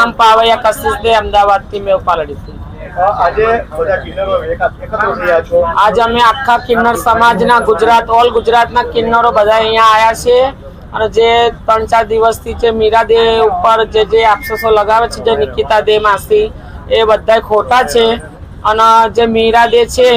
નામ પાવૈયા કશિશ દે અમદાવાદથી મેં પાલડી હતી આજે અમે આખા કિન્નર સમાજના ગુજરાત ઓલ ગુજરાતના કિન્નરો બધા અહીંયા આવ્યા છે. અને જે ત્રણ ચાર દિવસથી જે મીરા દે ઉપર જે જે આપસોસો લગાવે છે જે નિકિતા દે માસી એ બધા ખોટા છે. અને જે મીરા દે છે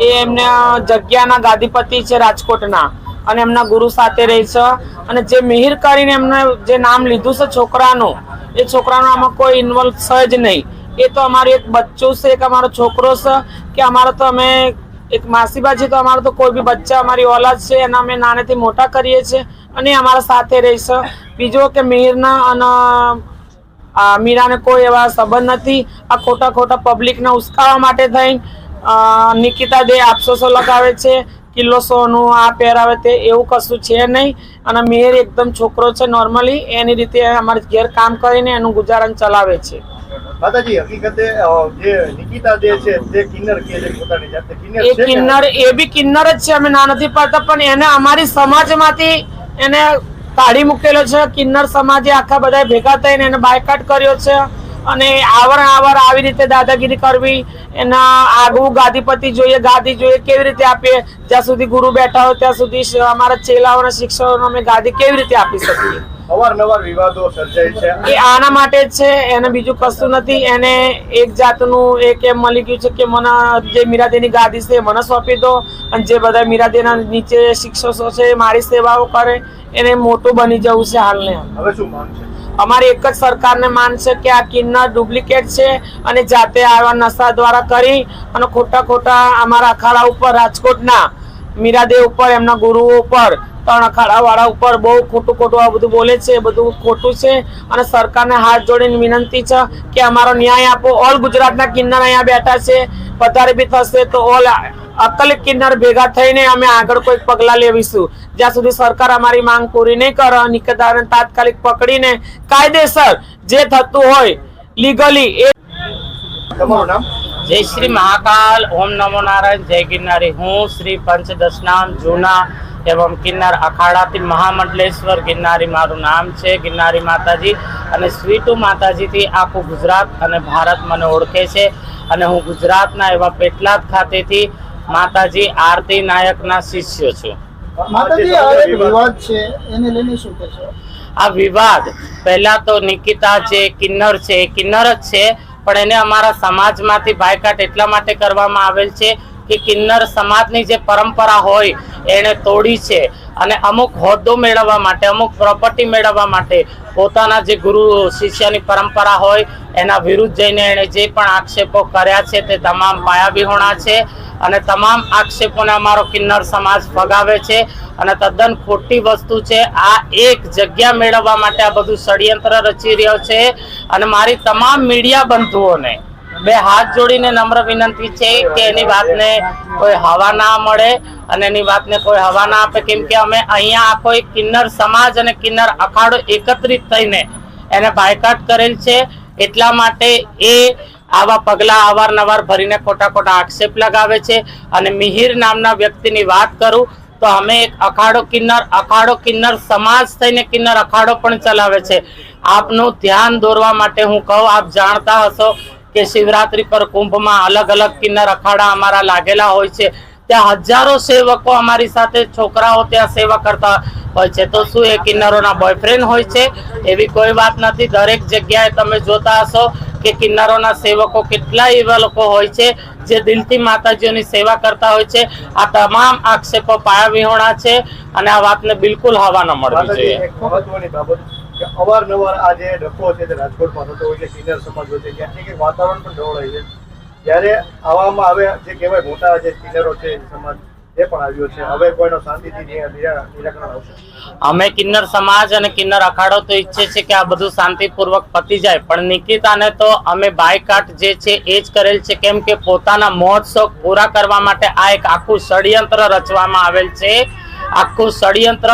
એ એમને જગ્યાના ગાદીપતિ છે રાજકોટના. અને એમના ગુરુ સાથે રહે છે. અને જે મિહિર કરીને એમને જે નામ લીધું છે છોકરાનું, એ છોકરાનું આમાં કોઈ ઇન્વોલ્વ છે જ નહીં. એ તો અમારું એક બચ્ચું છે, એક અમારો છોકરો છે, કે અમારો તો અમે એક માસીબા છે તો અમારો તો કોઈ બી બચ્ચા, અમારી ઓલાદ છે, એના અમે નાનેથી મોટા કરીએ છીએ અને અમારા સાથે રહેશે બીજો કે મિહિરના અને મીરાને કોઈ એવા સંબંધ નથી. આ ખોટા ખોટા પબ્લિકને ઉશ્કાવવા માટે થઈ નિકિતા દે આપસોસો લગાવે છે. કિલ્લો સોનું આ પહેરાવે તે એવું કશું છે નહીં. અને મિહિર એકદમ છોકરો છે નોર્મલી એની રીતે અમારે ઘેર કામ કરીને એનું ગુજારણ ચલાવે છે. માતાજી હકીકતે જે નિકિતા દે છે તે કિન્નર કહે છે પોતાની જાતે કિન્નર એ કિન્નર એ બી કિન્નર જ છે અમે ના નથી પાડતા પણ એને અમારી સમાજમાંથી એને કાઢી મૂકેલો છે. કિન્નર સમાજે આખા બધા ભેગા થઈને એને બાયકાટ કર્યો છે. અને આવર આવર આવી રીતે દાદાગીરી કરવી એના આગવું ગાદીપતિ જોઈએ ગાદી જોઈએ કેવી રીતે આપીએ? જ્યાં સુધી ગુરુ બેઠા હોય ત્યાં સુધી અમારા ચેલાઓના શિક્ષકોને અમે ગાદી કેવી રીતે આપી શકીએ? અવારનવાર વિવાદો સર્જાય છે. એ આના માટે જ છે એને બીજું કશું નથી એને એક જાતનું એક એમ મળી ગયું છે કે મને જે મીરાદેની ગાદી છે મને સોંપી દો અને જે બધા મીરાદેના નીચે શિક્ષકો છે મારી સેવાઓ કરે એને મોટું બની જવું છે હાલને. હવે શું માંગ છે? અમારી એક જ સરકારને માન છે કે આ કિન્નર ડુપ્લિકેટ છે અને જાતે આવા નશા દ્વારા કરી અને ખોટા ખોટા અમારા અખાડા ઉપર રાજકોટના મીરાદેવ ઉપર, એમના ગુરુઓ ઉપર, ત્રણ અખાડા વાળા ઉપર બહુ ખોટું ખોટું આ બધું બોલે છે બધું ખોટું છે. અને સરકારને હાથ જોડીને વિનંતી છે કે અમારો ન્યાય આપો. ઓલ ગુજરાતના કિન્નર અહીંયા બેઠા છે. વધારે બી થશે તો ઓલ અકલ કિન્નર ભેગા થઈને અમે આગળ કોઈ પગલા લેવીશું. જ્યાં સુધી સરકાર અમારી માંગ પૂરી નહીં કરે નિકદારને તાત્કાલિક પકડીને કાયદેસર જે થતું હોય લીગલી એ તમારું નામ? જય શ્રી મહાકાલ. ઓમ નમો નારાયણ. જય ગિરનારી. હું શ્રી પંચદશનામ જૂના એવમ કિન્નર અખાડાથી મહામંડલેશ્વર ગિરનારી. મારું નામ છે ગિરનારી માતાજી અને સ્વીટુ માતાજીથી આખું ગુજરાત અને ભારત મને ઓળખે છે. અને હું ગુજરાતના એવા પેટલાદ ખાતેથી માતાજી આરતી નાયકના શિષ્ય છું. માતાજી આ એક વિવાદ છે. એને લઈને શું કહેશો? આ વિવાદ પહેલા તો નિકિતા જે કિન્નર છે. એ કિન્નર જ છે. પણ એને અમારા સમાજમાંથી બાયકાટ એટલા માટે કરવામાં આવેલ છે કે કિન્નર સમાજની જે પરંપરા હોય એણે તોડી છે. અને અમુક હોદ્દો મેળવવા માટે, અમુક પ્રોપર્ટી મેળવવા માટે પોતાના જે ગુરુ શિષ્યની પરંપરા હોય, એના વિરુદ્ધ જઈને એણે જે પણ આક્ષેપો કર્યા છે તે તમામ પાયાવિહોણા છે અને તમામ આક્ષેપોને અમારો કિન્નર સમાજ ફગાવે છે અને તદ્દન ખોટી વસ્તુ છે. આ એક જગ્યા મેળવવા માટે આ બધું ષડયંત્ર રચી રહ્યો છે અને મારી તમામ મીડિયા બંધુઓને બે હાથ જોડીને નમ્ર વિનંતી છે કે એની વાતને કોઈ હવા ના મળે અને એની વાતને કોઈ હવા ના આપે. કેમ કે અમે અહીંયા આખો એક કિન્નર સમાજ અને કિન્નર અખાડો એકત્રિત થઈને એને બાયકાટ કરેલ છે. એટલા માટે એ આવા પગલા અવારનવાર ભરીને ખોટા ખોટા આક્ષેપ લગાવે છે. અને મિહિર નામના વ્યક્તિની વાત કરું તો અમે એક અખાડો કિન્નર અખાડો કિન્નર સમાજ થઈને કિન્નર અખાડો પણ ચલાવે છે. આપનું ધ્યાન દોરવા માટે હું કહું, આપ જાણતા હશો કે શિવરાત્રી પર કુંભમાં અલગ અલગ કિન્નર અખાડા અમારા લાગેલા હોય છે. ત્યાં હજારો સેવકો અમારી સાથે છોકરાઓ ત્યાં સેવા કરતા હોય છે. તો શું એ કિન્નરોના બોયફ્રેન્ડ હોય છે? એવી કોઈ વાત નથી. દરેક જગ્યાએ તમે જોતા હશો કે કિન્નરોના સેવકો કેટલા એવા લોકો હોય છે જે દિલથી માતાજીઓની સેવા કરતા હોય છે. આ તમામ આક્ષેપો પાયાવિહોણા છે અને આ વાતને બિલકુલ હવા ન મળવી જોઈએ. કે અવારનવાર આ જે ડખો છે તે રાજકોટમાં થતો હોય છે, કિન્નર સમાજ હોય છે ક્યાંક એક વાતાવરણ પણ ઢોળાય છે. જ્યારે આવામાં આવે, જે કહેવાય મોટા જે કિન્નરો છે સમાજ એ પણ આવ્યો છે. હવે કોઈનો શાંતિથી નિરા- નિરા- નિરાકરણ અમે કિન્નર સમાજ અને કિન્નર અખાડો તો ઈચ્છે છે કે આ બધું શાંતિપૂર્વક પતી જાય, પણ નિકિતાને તો અમે બાયકાટ જે છે, એ જ કરેલ છે, કેમ કે પોતાના મહોત્સવ પૂરા કરવા માટે આ એક આખું ષડયંત્ર રચવામાં આવેલ છે. આખું ષડયંત્ર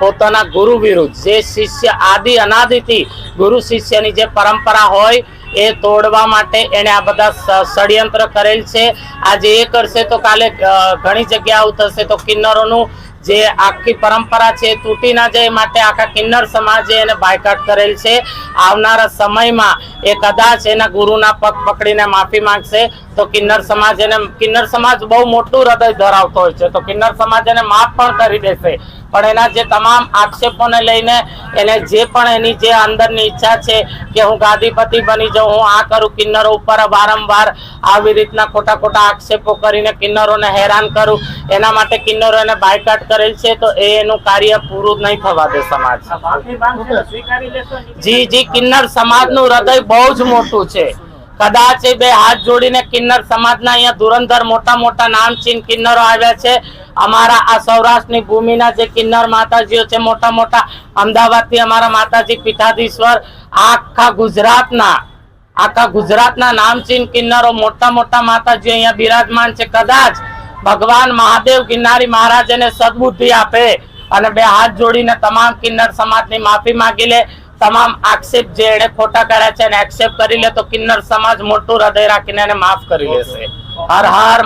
પોતાના ગુરુ વિરુદ્ધ. જે શિષ્ય આદિ અનાદિથી ગુરુ શિષ્યની જે પરંપરા હોય, એ તોડવા માટે એને આ બધા ષડયંત્ર કરેલ છે. આજે એ કરશે તો કાલે ઘણી જગ્યાઓ થશે તો કિન્નરોનું જે આખી પરંપરા છે તૂટી ના જાય માટે આખા કિન્નર સમાજે એને બાયકાટ કરેલ છે. આવનારા સમયમાં એ કદાચ એના ગુરુના પગ પકડીને માફી માંગશે. તો કિન્નર સમાજ એને કિન્નર સમાજ બહુ મોટું હૃદય ધરાવતો હોય છે. તો કિન્નર સમાજ એને માફ પણ કરી દેશે. પણ એના જે તમામ આક્ષેપોને લઈને એને જે પણ એની જે અંદરની ઈચ્છા છે કે હું ગાદીપતિ બની જાઉં હું આ કરું કિન્નરો ઉપર વારંવાર આવી રીતના ખોટા ખોટા આક્ષેપો કરીને કિન્નરોને હેરાન કરું એના માટે કિન્નરો એને બાયકાટ કરેલ છે તો એ એનું કાર્ય પૂરું નહીં થવા દે સમાજ. જી જી કિન્નર સમાજનું હૃદય બહુ જ મોટું છે. કદાચ બે હાથ જોડીને કિન્નર સમાજના અહીંયા ધુરંધર મોટા મોટા નામચીન કિન્નરો આવ્યા છે. અમારા આ સૌરાષ્ટ્રની ભૂમિના જે કિન્નર માતાજીઓ છે, મોટા મોટા અમદાવાદથી અમારા માતાજી પીઠાધીશ્વર, આખા ગુજરાતના આખા ગુજરાતના નામચીન કિન્નરો, મોટા મોટા માતાજીઓ અહીંયા બિરાજમાન છે. કદાચ ભગવાન મહાદેવ કિન્નારી મહારાજ સદબુદ્ધિ આપે અને બે હાથ જોડીને તમામ કિન્નર સમાજની માફી માંગી લે. તમામ આક્ષેપ જે એને ખોટા કર્યા છે એને એક્સેપ્ટ કરી લે તો કિન્નર સમાજ મોટું હૃદય રાખીને એને માફ કરી લેશે હર હર